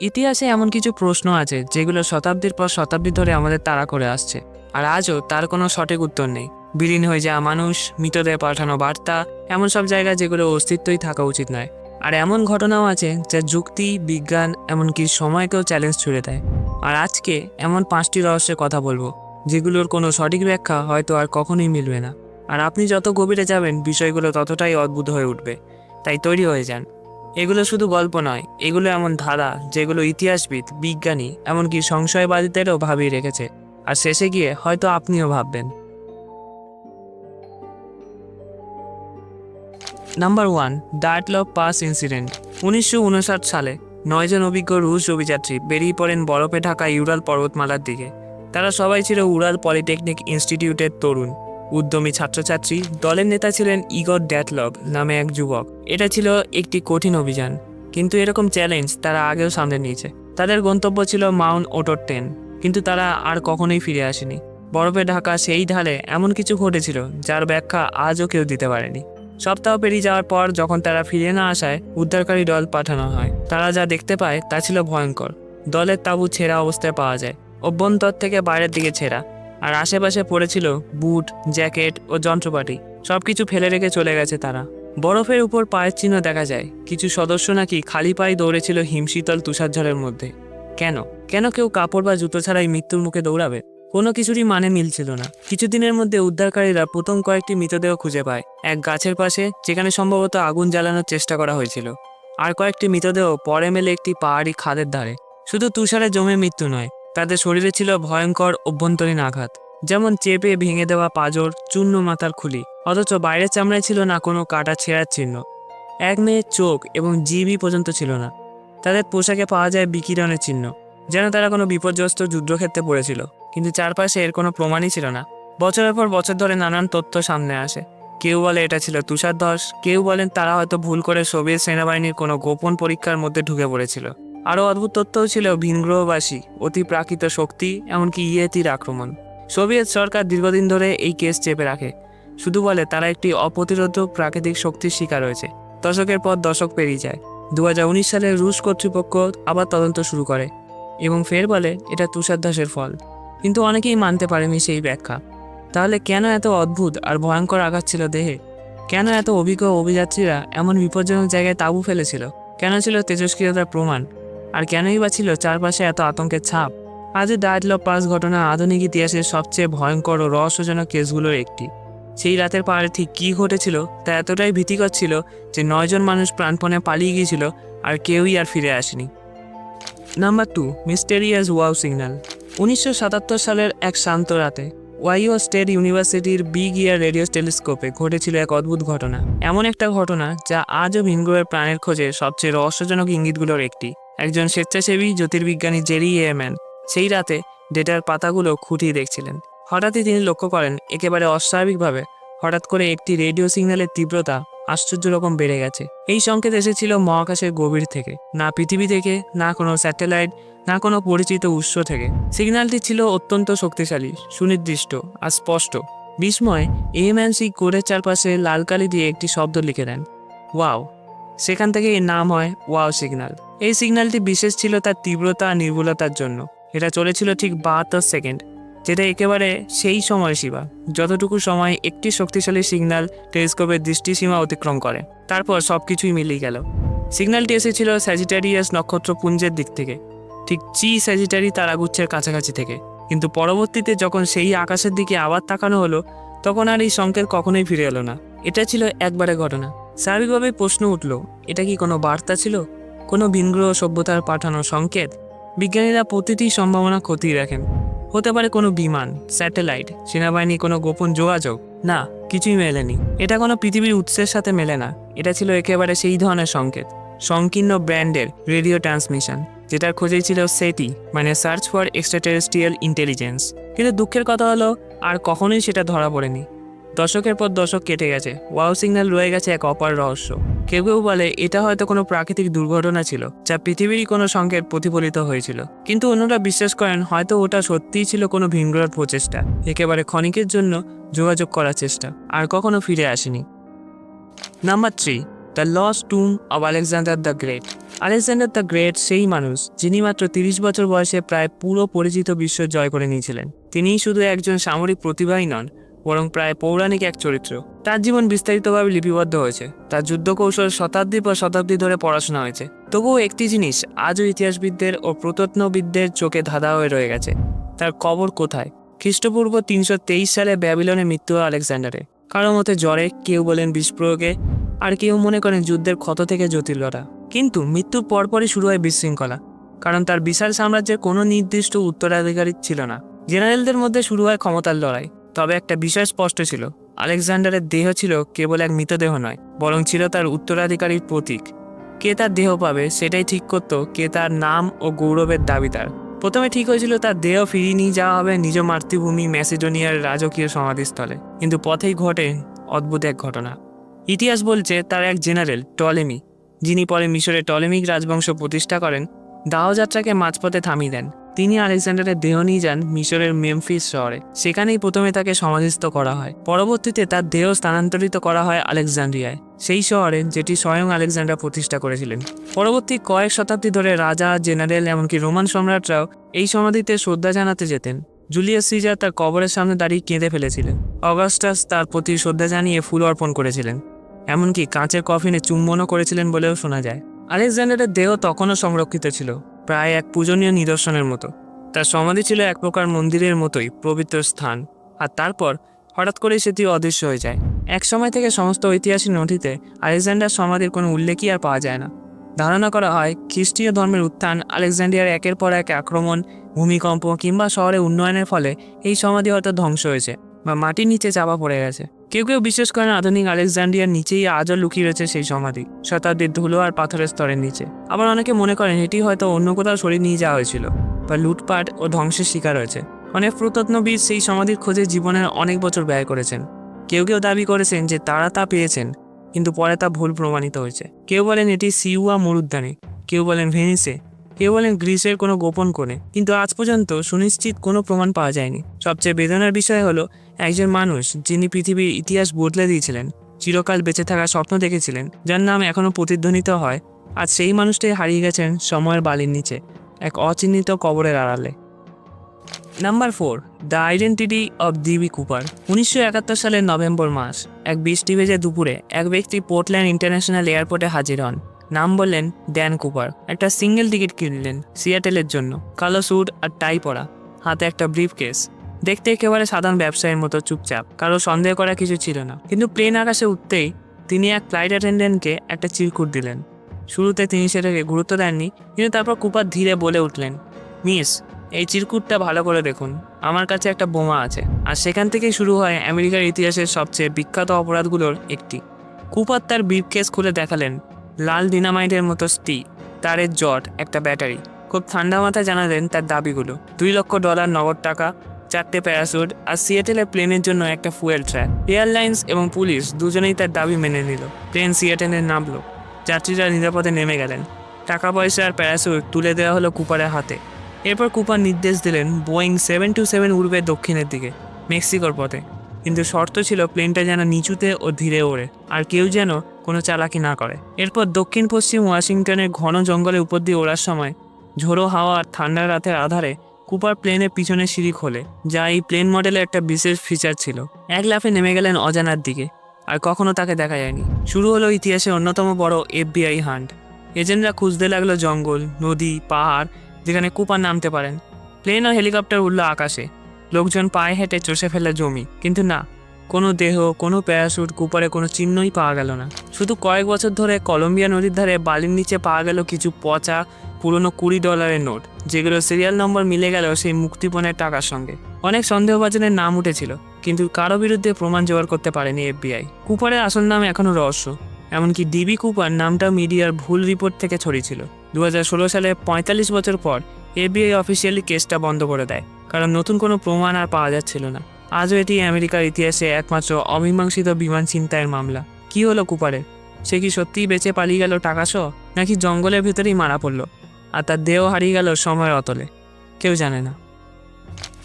ইতিহাসে এমন কিছু প্রশ্ন আছে যেগুলো শতাব্দীর পর শতাব্দী ধরে আমাদের তাড়া করে আসছে। আর আজও তার কোনো সঠিক উত্তর নেই। বিলীন হয়ে যাওয়া মানুষ, মৃতদেহ পাঠানো বার্তা, এমন সব জায়গা যেগুলো অস্তিত্বই থাকা উচিত নয়। আর এমন ঘটনাও আছে যা যুক্তি, বিজ্ঞান, এমনকি সময়কেও চ্যালেঞ্জ ছুড়ে দেয়। আর আজকে এমন পাঁচটি রহস্যের কথা বলব, যেগুলোর কোনো সঠিক ব্যাখ্যা হয়তো আর কখনোই মিলবে না। আর আপনি যত গভীরে যাবেন, বিষয়গুলো ততটাই অদ্ভুত হয়ে উঠবে। তাই তৈরি হয়ে যান। এগুলো শুধু গল্প নয়, এগুলো এমন ধারা যেগুলো ইতিহাসবিদ, বিজ্ঞানী, এমনকি সংশয়বাদীদেরও ভাবিয়ে রেখেছে। আর শেষে গিয়ে হয়তো আপনিও ভাববেন। Number one Dyatlov pass incident উনিশশো উনষাট সালে নয়জন অভিজ্ঞ রুশ অভিযাত্রী বেরিয়ে পড়েন বরফে ঢাকা ইউরাল পর্বতমালার দিকে। তারা সবাই ছিল উরাল পলিটেকনিক ইনস্টিটিউটের তরুণ। উদ্যমী ছাত্রছাত্রী দলের নেতা ছিলেন ইগর ড্যাটলভ নামে এক যুবক। এটা ছিল একটি কঠিন অভিযান, কিন্তু এরকম চ্যালেঞ্জ তারা আগেও সামনে নিয়েছে। তাদের গন্তব্য ছিল মাউন্ট ওটোর টেন, কিন্তু তারা আর কখনোই ফিরে আসেনি। বরফে ঢাকা সেই ঢালে এমন কিছু ঘটেছিল যার ব্যাখ্যা আজও কেউ দিতে পারেনি। সপ্তাহ পেরিয়ে যাওয়ার পর যখন তারা ফিরে না আসায় উদ্ধারকারী দল পাঠানো হয়। তারা যা দেখতে পায় তা ছিল ভয়ঙ্কর। দলের তাঁবু ছেঁড়া অবস্থায় পাওয়া যায়। অভ্যন্তর থেকে বাইরের দিকে ছেঁড়া। আর আশেপাশে পড়েছিল বুট, জ্যাকেট ও যন্ত্রপাতি। সব কিছু ফেলে রেখে চলে গেছে তারা। বরফের উপর পায়ের চিহ্ন দেখা যায়। কিছু সদস্য নাকি খালি পায়ে দৌড়েছিল হিমশীতল তুষারঝড়ের মধ্যে। কেন? কেন কেউ কাপড় বা জুতো ছাড়াই মৃত্যুর মুখে দৌড়াবে? কোনো কিছুরই মানে মিলছিল না। কিছুদিনের মধ্যে উদ্ধারকারীরা প্রথম কয়েকটি মৃতদেহ খুঁজে পায়। এক গাছের পাশে, যেখানে সম্ভবত আগুন জ্বালানোর চেষ্টা করা হয়েছিল। আর কয়েকটি মৃতদেহ পরে মেলে একটি পাহাড়ি খাদের ধারে। শুধু তুষারে জমে মৃত্যু নয় তাদের শরীরে ছিল ভয়ঙ্কর অভ্যন্তরীণ আঘাত, যেমন চেপে ভেঙে দেওয়া পাজর, চূর্ণ মাথার খুলি, অথচ বাইরের চামড়ায় ছিল না কোনো কাটা ছেঁড়ার চিহ্ন। এক মেয়ের চোখ এবং জিবি পর্যন্ত ছিল না। তাদের পোশাকে পাওয়া যায় বিকিরণের চিহ্ন, যেন তারা কোনো বিপর্যস্ত যুদ্ধক্ষেত্রে পড়েছিল, কিন্তু চারপাশে এর কোনো প্রমাণই ছিল না। বছরের পর বছর ধরে নানান তথ্য সামনে আসে। কেউ বলে এটা ছিল তুষার ধস কেউ বলেন তারা হয়তো ভুল করে সোভিয়েত সেনাবাহিনীর কোনো গোপন পরীক্ষার মধ্যে ঢুকে পড়েছিল। আরও অদ্ভুত তথ্যও ছিল ভিনগ্রহবাসী, অতি প্রাকৃত শক্তি, এমনকি ইয়েতির আক্রমণ। সোভিয়েত সরকার দীর্ঘদিন ধরে এই কেস চেপে রাখে। শুধু বলে, তারা একটি অপ্রতিরোধ প্রাকৃতিক শক্তির শিকার হয়েছে। দশকের পর দশক পেরিয়ে যায়। দু হাজার উনিশ সালে রুশ কর্তৃপক্ষ আবার তদন্ত শুরু করে এবং ফের বলে, এটা তুষারধাসের ফল। কিন্তু অনেকেই মানতে পারেনি সেই ব্যাখ্যা। তাহলে কেন এত অদ্ভুত আর ভয়ঙ্কর আঘাত ছিল দেহে? কেন এত অভিজ্ঞ অভিযাত্রীরা এমন বিপজ্জনক জায়গায় তাঁবু ফেলেছিল? কেন ছিল তেজস্ক্রিয়তার প্রমাণ? আর কেনই বা ছিল চারপাশে এত আতঙ্কের ছাপ? আজও ডায়াটলভ পাস ঘটনা আধুনিক ইতিহাসের সবচেয়ে ভয়ঙ্কর ও রহস্যজনক কেসগুলোর একটি। সেই রাতের পাহাড়ে ঠিক কী ঘটেছিল তা এতটাই ভীতিকর ছিল যে নয়জন মানুষ প্রাণপণে পালিয়ে গিয়েছিল আর কেউই আর ফিরে আসেনি। Number two, mysterious wow signal. উনিশশো সাতাত্তর সালের এক শান্ত রাতে, ওয়াইও স্টেট ইউনিভার্সিটির বিগ ইয়ার রেডিও টেলিস্কোপে ঘটেছিল এক অদ্ভুত ঘটনা। এমন একটা ঘটনা যা আজও ভিনগ্রহের প্রাণের খোঁজে সবচেয়ে রহস্যজনক ইঙ্গিতগুলোর একটি। একজন স্বেচ্ছাসেবী জ্যোতির্বিজ্ঞানী জেরি এম্যান সেই রাতে ডেটার পাতাগুলো খুঁটিয়ে দেখছিলেন। হঠাৎই তিনি লক্ষ্য করেন, একেবারে অস্বাভাবিকভাবে হঠাৎ করে একটি রেডিও সিগন্যালের তীব্রতা আশ্চর্য রকম বেড়ে গেছে। এই সংকেত এসেছিল মহাকাশের গভীর থেকে, না পৃথিবী থেকে, না কোনো স্যাটেলাইট, না কোনো পরিচিত উৎস থেকে। সিগন্যালটি ছিল অত্যন্ত শক্তিশালী, সুনির্দিষ্ট আর স্পষ্ট। বিস্ময় এএমএনসি কোরের চারপাশে লাল কালি দিয়ে একটি শব্দ লিখে দেন, ওয়াও। সেখান থেকে এর নাম হয় ওয়াও সিগন্যাল। এই সিগন্যালটি বিশেষ ছিল তার তীব্রতা আর নির্ভুলতার জন্য। এটা চলেছিল ঠিক বাহাত্তর সেকেন্ড, যেটা একেবারে সেই সময়সীমা যতটুকু সময় একটি শক্তিশালী সিগন্যাল টেলিস্কোপের দৃষ্টিসীমা অতিক্রম করে। তারপর সব কিছুই মিলিয়ে গেল। সিগন্যালটি এসেছিল স্যাজিটারিয়াস নক্ষত্রপুঞ্জের দিক থেকে, ঠিক চি স্যাজিটারি তারাগুচ্ছের কাছাকাছি থেকে। কিন্তু পরবর্তীতে যখন সেই আকাশের দিকে আবার তাকানো হলো, তখন আর এই সংকেত কখনোই ফিরে এলো না। এটা ছিল একবারে ঘটনা। স্বাভাবিকভাবেই প্রশ্ন উঠল, এটা কি কোনো বার্তা ছিল? কোনো ভিনগ্রহ সভ্যতার পাঠানো সংকেত, বিজ্ঞানীরা প্রতিটি সম্ভাবনা খতিয়ে রাখেন হতে পারে কোনো বিমান, স্যাটেলাইট সেনাবাহিনী কোনো গোপন যোগাযোগ। না, কিছুই মেলেনি। এটা কোনো পৃথিবীর উৎসের সাথে মেলে না। এটা ছিল একেবারে সেই ধরনের সংকেত। সংকীর্ণ ব্র্যান্ডের রেডিও ট্রান্সমিশন, যেটার খোঁজেই ছিল সেটি মানে সার্চ ফর এক্সট্রাটেরেস্ট্রিয়াল ইন্টেলিজেন্স। কিন্তু দুঃখের কথা হলো, আর কখনোই সেটা ধরা পড়েনি। দশকের পর দশক কেটে গেছে। ওয়াও সিগন্যাল রয়ে গেছে এক অপার রহস্য। কেউ কেউ বলে, এটা হয়তো কোনো প্রাকৃতিক দুর্ঘটনা ছিল, যা পৃথিবীরই কোনো সংকেত প্রতিফলিত হয়েছিল। কিন্তু অন্যরা বিশ্বাস করেন, হয়তো ওটা সত্যিই ছিল কোনো ভিনগ্রহের প্রচেষ্টা, একেবারে ক্ষণিকের জন্য যোগাযোগ করার চেষ্টা, আর কখনো ফিরে আসেনি। Number three, the lost tomb of Alexander the great. Alexander the great সেই মানুষ, যিনি মাত্র তিরিশ বছর বয়সে প্রায় পুরো পরিচিত বিশ্ব জয় করে নিয়েছিলেন। তিনিই শুধু একজন সামরিক প্রতিভাই নন বরং প্রায় পৌরাণিক এক চরিত্র। তার জীবন বিস্তারিতভাবে লিপিবদ্ধ হয়েছে। তার যুদ্ধ কৌশল শতাব্দী পর শতাব্দী ধরে পড়াশোনা হয়েছে। তবুও একটি জিনিস আজও ইতিহাসবিদদের ও প্রত্নবিদদের চোখে ধাঁধা হয়ে রয়ে গেছে। তার কবর কোথায়? খ্রিস্টপূর্ব তিনশো তেইশ সালে ব্যাবিলনে মৃত্যু হয় আলেকজান্ডারে। কারও মতে জ্বরে কেউ বলেন বিস্ফোরকে, আর কেউ মনে করেন যুদ্ধের ক্ষত থেকে জটিলতা। কিন্তু মৃত্যুর পরপরই শুরু হয় বিশৃঙ্খলা, কারণ তার বিশাল সাম্রাজ্যের কোনো নির্দিষ্ট উত্তরাধিকারী ছিল না। জেনারেলদের মধ্যে শুরু হয় ক্ষমতার লড়াই। তবে একটা বিষয় স্পষ্ট ছিল। আলেকজান্ডারের দেহ ছিল কেবল এক মৃতদেহ নয়, বরং ছিল তার উত্তরাধিকারীর প্রতীক। কে তার দেহ পাবে সেটাই ঠিক করত কে তার নাম ও গৌরবের দাবিদার। প্রথমে ঠিক হয়েছিল তার দেহ ফিরিয়ে নিয়ে যাওয়া হবে নিজ মাতৃভূমি ম্যাসিডোনিয়ার রাজকীয় সমাধিস্থলে। কিন্তু পথেই ঘটে অদ্ভুত এক ঘটনা। ইতিহাস বলছে তার এক জেনারেল, টলেমি, যিনি পরে মিশরে টলেমিক রাজবংশ প্রতিষ্ঠা করেন, দাহযাত্রাকে মাঝপথে থামিয়ে দেন। তিনি আলেকজান্ডারের দেহ নিয়ে যান মিশরের মেমফিস শহরে। সেখানেই প্রথমে তাকে সমাধিস্থ করা হয়। পরবর্তীতে তার দেহ স্থানান্তরিত করা হয় আলেকজান্ড্রিয়ায় সেই শহরে যেটি স্বয়ং আলেকজান্ডার প্রতিষ্ঠা করেছিলেন। পরবর্তী কয়েক শতাব্দী ধরে রাজা, জেনারেল, এমনকি রোমান সম্রাটরাও এই সমাধিতে শ্রদ্ধা জানাতে যেতেন। জুলিয়াস সিজার তার কবরের সামনে দাঁড়িয়ে কেঁদে ফেলেছিলেন। অগাস্টাস তার প্রতি শ্রদ্ধা জানিয়ে ফুল অর্পণ করেছিলেন। এমনকি কাঁচের কফিনে চুম্বনও করেছিলেন বলেও শোনা যায়। আলেকজান্ডারের দেহ তখনও সংরক্ষিত ছিল। প্রায় এক পূজনীয় নিদর্শনের মতো। তার সমাধি ছিল এক প্রকার মন্দিরের মতোই, পবিত্র স্থান। আর তারপর হঠাৎ করেই সেটি অদৃশ্য হয়ে যায়। এক সময় থেকে সমস্ত ঐতিহাসিক নথিতে আলেকজান্ডার সমাধির কোনো উল্লেখই আর পাওয়া যায় না। ধারণা করা হয়, খ্রিস্টীয় ধর্মের উত্থান আলেকজান্ডিয়ার একের পর এক আক্রমণ, ভূমিকম্প কিংবা শহরে উন্নয়নের ফলে এই সমাধি হয়তো ধ্বংস হয়েছে বা মাটির নিচে চাপা পড়ে গেছে। কেউ কেউ বিশ্বাস করেন আধুনিক আলেকজান্ডিয়ার নিচেই আজও লুকিয়ে রয়েছে সেই সমাধি, শতাব্দীর ধুলো আর পাথরের স্তরের নিচে। আবার অনেকে মনে করেন এটি হয়তো অন্য কোথাও সরিয়ে নিয়ে যাওয়া হয়েছিল, বা লুটপাট ও ধ্বংসের শিকার হয়েছে। অনেক প্রত্নবিদ সেই সমাধির খোঁজে জীবনের অনেক বছর ব্যয় করেছেন। কেউ কেউ দাবি করেছেন যে তারা তা পেয়েছেন, কিন্তু পরে তা ভুল প্রমাণিত হয়েছে। কেউ বলেন এটি সিউয়া মরুদ্যানে, কেউ বলেন ভেনিসে, কেউ বলেন গ্রিসের কোনো গোপন কোণে। কিন্তু আজ পর্যন্ত সুনিশ্চিত কোনো প্রমাণ পাওয়া যায়নি। সবচেয়ে বেদনার বিষয় হলো একজন মানুষ যিনি পৃথিবীর ইতিহাস বদলে দিয়েছিলেন, চিরকাল বেঁচে থাকার স্বপ্ন দেখেছিলেন, যার নাম এখনও প্রতিধ্বনিত হয়, আজ সেই মানুষটাই হারিয়ে গেছেন সময়ের বালির নিচে, এক অচিহ্নিত কবরের আড়ালে। Number four, the identity of DB Cooper. উনিশশো একাত্তর সালের নভেম্বর মাস, এক বৃষ্টি ভেজে দুপুরে এক ব্যক্তি পোর্টল্যান্ড ইন্টারন্যাশনাল এয়ারপোর্টে হাজির হন। নাম বললেন ড্যান কুপার। একটা সিঙ্গেল টিকিট কিনলেন সিয়াটেলের জন্য। কালো স্যুট আর টাই পরা। হাতে একটা ব্রিফ কেস দেখতে একেবারে সাধারণ ব্যবসায়ীর মতো চুপচাপ, কারও সন্দেহ করা কিছু ছিল না। কিন্তু প্লেন আকাশে উঠতেই তিনি এক ফ্লাইট অ্যাটেন্ডেন্টকে একটা চিরকুট দিলেন। শুরুতে তিনি সেটাকে গুরুত্ব দেননি, কিন্তু তারপর কুপার ধীরে বলে উঠলেন, মিস, এই চিরকুটটা ভালো করে দেখুন। আমার কাছে একটা বোমা আছে, আর সেখান থেকেই শুরু হয় আমেরিকার ইতিহাসের সবচেয়ে বিখ্যাত অপরাধগুলোর একটি। কুপার তার ব্রিফকেস খুলে দেখালেন, লাল ডিনামাইটের মতো স্টি তারের জট, একটা ব্যাটারি। খুব ঠান্ডা মাথায় জানালেন তার দাবিগুলো। দুই লক্ষ ডলার নগদ টাকা চারটে প্যারাসুট আর সিয়াটেলের প্লেনের জন্য একটা ফুয়েল ট্র্যাক। এয়ারলাইন্স এবং পুলিশ দুজনেই তার দাবি মেনে নিল। প্লেন সিয়াটেলে নামলো। যাত্রীরা নিরাপদে নেমে গেলেন। টাকা পয়সা আর প্যারাসুট তুলে দেওয়া হলো কুপারের হাতে। এরপর কুপার নির্দেশ দিলেন বোয়িং সেভেন টু সেভেন উড়বে দক্ষিণের দিকে, মেক্সিকোর পথে। কিন্তু শর্ত ছিল প্লেনটা যেন নিচুতে ও ধীরে ওড়ে, আর কেউ যেন কোনো চালাকি না করে। এরপর দক্ষিণ পশ্চিম ওয়াশিংটনের ঘন জঙ্গলের উপর দিয়ে ওড়ার সময় ঝোড়ো হাওয়া আর ঠান্ডা রাতের আধারে কুপার প্লেনের পিছনে সিঁড়ি খোলে, যা এই প্লেন মডেলের একটা বিশেষ ফিচার ছিল। এক লাফে নেমে গেলেন অজানার দিকে, আর কখনো তাকে দেখা যায়নি। শুরু হলো ইতিহাসে অন্যতম বড় এফবিআই হান্ট। এজেন্টরা খুঁজতে লাগল জঙ্গল, নদী, পাহাড়, যেখানে কুপার নামতে পারেন। প্লেন ও হেলিকপ্টার উঠল আকাশে। লোকজন পায়ে হেঁটে চষে ফেলে জমি। কিন্তু না, কোনো দেহ, কোনো প্যারাশুট কুপারে কোনো চিহ্নই পাওয়া গেল না। শুধু কয়েক বছর ধরে কলম্বিয়া নদীর ধারে বালির নিচে পাওয়া গেল কিছু পচা পুরনো কুড়ি ডলারের নোট, যেগুলো সিরিয়াল নম্বর মিলে গেল সেই মুক্তিপণের টাকার সঙ্গে। অনেক সন্দেহভাজনের নাম উঠেছিল, কিন্তু কারও বিরুদ্ধে প্রমাণ জোগাড় করতে পারেনি এফবিআই। কুপারের আসল নাম এখনও রহস্য, এমনকি ডিবি কুপার নামটা মিডিয়ার ভুল রিপোর্ট থেকে ছড়িয়েছিল। দু সালে পঁয়তাল্লিশ বছর পর, এফবিআই অফিসিয়ালি কেসটা বন্ধ করে দেয়, কারণ নতুন কোনো প্রমাণ আর পাওয়া যাচ্ছিল না। আজও এটি আমেরিকার ইতিহাসে একমাত্র অমীমাংসিত বিমান ছিনতাইয়ের মামলা। কি হলো কুপারের? সে কি সত্যিই বেঁচে পালিয়ে গেল টাকাসহ, নাকি জঙ্গলের ভেতরেই মারা পড়ল? আর তার দেহ হারিয়ে গেল সময়ের অতলে। কেউ জানে না।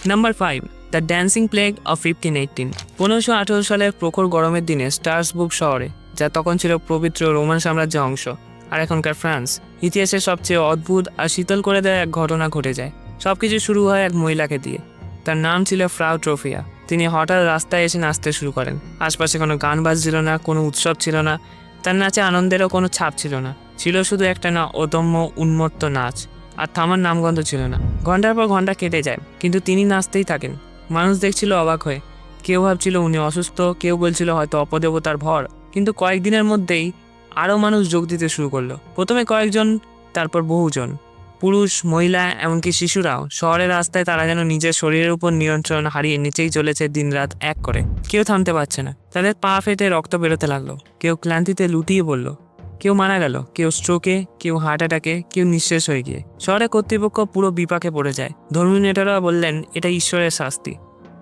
Number five the dancing plague of fifteen eighteen পনেরোশো আঠেরো সালের প্রখর গরমের দিনে স্টার্সবুক শহরে, যা তখন ছিল পবিত্র রোমান সাম্রাজ্যের অংশ, আর এখনকার ফ্রান্স, ইতিহাসের সবচেয়ে অদ্ভুত আর শীতল করে দেওয়া এক ঘটনা ঘটে যায়। সব কিছু শুরু হয় এক মহিলাকে দিয়ে। তার নাম ছিল ফ্রাউ ট্রফিয়া। তিনি হঠাৎ রাস্তায় এসে নাচতে শুরু করেন। আশপাশে কোনো গান বাজছিল না, কোনো উৎসব ছিল না। তার নাচে আনন্দেরও কোনো ছাপ ছিল না। ছিল শুধু একটা না, অদম্য, উন্মত্ত নাচ। আর থামার নামগন্ধ ছিল না। ঘণ্টার পর ঘণ্টা কেটে যায়, কিন্তু তিনি নাচতেই থাকেন। মানুষ দেখছিল অবাক হয়ে। কেউ ভাবছিল উনি অসুস্থ, কেউ বলছিল হয়তো অপদেবতার ভর। কিন্তু কয়েকদিনের মধ্যেই আরও মানুষ যোগ দিতে শুরু করল। প্রথমে কয়েকজন, তারপর বহুজন। পুরুষ, মহিলা, এমনকি শিশুরাও। শহরের রাস্তায় তারা যেন নিজের শরীরের উপর নিয়ন্ত্রণ হারিয়ে নিচেই চলেছে দিনরাত এক করে। কেউ থামতে পারছে না। তাদের পা ফেটে রক্ত বেরোতে লাগল। কেউ ক্লান্তিতে লুটিয়ে পড়ল। কেউ মারা গেল, কেউ স্ট্রোকে কেউ হার্ট অ্যাটাকে কেউ নিঃশেষ হয়ে গিয়ে। শহরে কর্তৃপক্ষ পুরো বিপাকে পড়ে যায়। ধর্মীয় নেতারা বললেন, এটা ঈশ্বরের শাস্তি।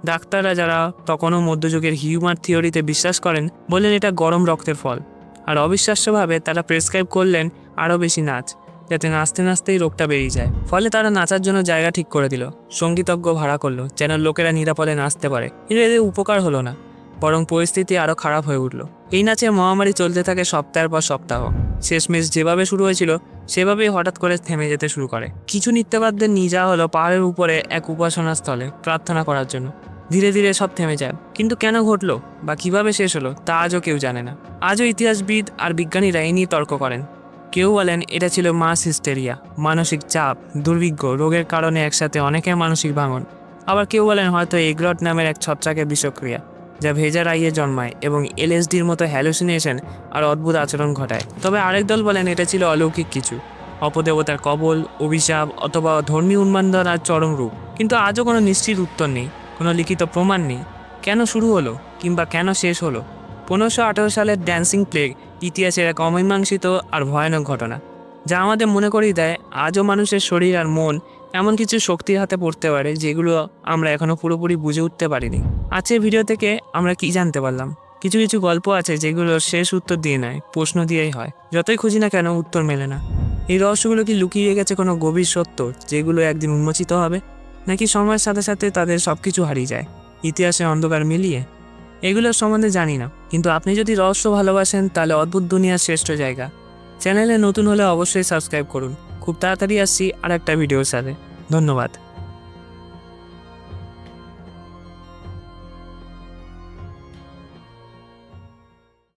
ডাক্তাররা যারা তখনও মধ্যযুগের হিউমার থিওরিতে বিশ্বাস করেন, বললেন, এটা গরম রক্তের ফল। আর অবিশ্বাস্যভাবে তারা প্রেসক্রাইব করলেন, আরও বেশি নাচ, যাতে নাচতে নাচতেই রোগটা বেরিয়ে যায়। ফলে তারা নাচার জন্য জায়গা ঠিক করে দিল। সঙ্গীতজ্ঞ ভাড়া করল, যেন লোকেরা নিরাপদে নাচতে পারে। কিন্তু এদের উপকার হলো না, বরং পরিস্থিতি আরও খারাপ হয়ে উঠল। এই নাচের মহামারী চলতে থাকে সপ্তাহের পর সপ্তাহ। শেষমেশ যেভাবে শুরু হয়েছিল, সেভাবেই হঠাৎ করে থেমে যেতে শুরু করে। কিছু নৃত্যবাদদের নিয়ে যাওয়া হলো পাহাড়ের উপরে এক উপাসনা স্থলে প্রার্থনা করার জন্য। ধীরে ধীরে সব থেমে যায়। কিন্তু কেন ঘটলো বা কীভাবে শেষ হলো, তা আজও কেউ জানে না। আজও ইতিহাসবিদ আর বিজ্ঞানীরা এই নিয়ে তর্ক করেন। কেউ বলেন, এটা ছিল মাস হিস্টেরিয়া, মানসিক চাপ, দুর্ভিক্ষ, রোগের কারণে একসাথে অনেকের মানসিক ভাঙন। আবার কেউ বলেন, হয়তো এগ্রট নামের এক ছত্রাকের বিষক্রিয়া। যা ভেজার আইয়ে জন্মায় এবং এলএসডির মতো হ্যালুসিনেশন আর অদ্ভুত আচরণ ঘটায়। তবে আরেক দল বলেন এটা ছিল অলৌকিক কিছু। অপদেবতার কবল, অভিশাপ অথবা ধর্মীয় উন্মাদনার চরম রূপ। কিন্তু আজও কোনো নিশ্চিত উত্তর নেই, কোনো লিখিত প্রমাণ নেই। কেন শুরু হলো কিংবা কেন শেষ হলো? পনেরোশো আঠারো সালের ড্যান্সিং প্লেগ ইতিহাসের এক অমীমাংসিত আর ভয়ানক ঘটনা, যা আমাদের মনে করিয়ে দেয় আজও মানুষের শরীর আর মন এমন কিছু শক্তির হাতে পড়তে পারে যেগুলো আমরা এখনও পুরোপুরি বুঝে উঠতে পারিনি। আজকের ভিডিও থেকে আমরা কি জানতে পারলাম? কিছু কিছু গল্প আছে যেগুলো শেষ উত্তর দিয়ে নেয়, প্রশ্ন দিয়েই হয়। যতই খুঁজি না কেন উত্তর মেলে না। এই রহস্যগুলো কি লুকিয়ে গেছে কোনো গভীর সত্য যেগুলো একদিন উন্মোচিত হবে? নাকি সময়ের সাথে সাথে তাদের সব কিছু হারিয়ে যায়? ইতিহাসে অন্ধকার মিলিয়ে? এগুলোর সম্বন্ধে জানি না, কিন্তু আপনি যদি রহস্য ভালোবাসেন, তাহলে অদ্ভুত দুনিয়ার শ্রেষ্ঠ জায়গা। চ্যানেলে নতুন হলে অবশ্যই সাবস্ক্রাইব করুন। খুব তাড়াতাড়ি আসছি আর একটা ভিডিওর সাথে। ধন্যবাদ।